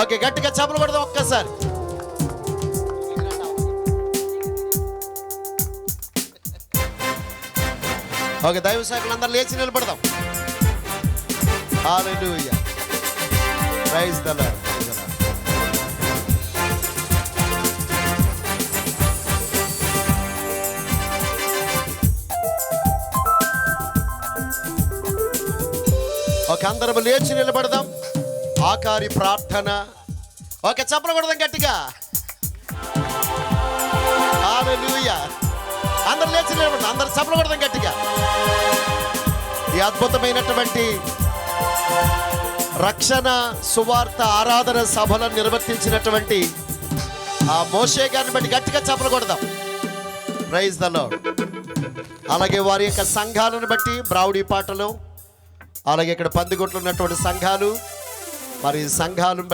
Okay గట్టిగా చేపలు పడదాం ఒక్కసారి. ఓకే దైవ శాఖలు అందరు లేచి నిలబడదాం. హాలూయా ప్రైజ్ దళ ఒక అందరం లేచి నిలబడదాం. ఆకారి ప్రార్థన. ఒక చప్పలు కొడదాం గట్టిగా అందరు లేచి నిలబడదాం అందరు చప్పలు కొడదాం గట్టిగా. ఈ అద్భుతమైనటువంటి రక్షణ సువార్త ఆరాధన సభలను నిర్వర్తించినటువంటి ఆ మోషే గారిని బట్టి గట్టిగా చప్పలు కొడదాం ప్రైజ్ ద అలాగే వారి యొక్క సంఘాలను బట్టి బ్రావుడి పాటలు అలాగే ఇక్కడ పందిగొట్లు ఉన్నటువంటి సంఘాలు. మరి సంఘాలను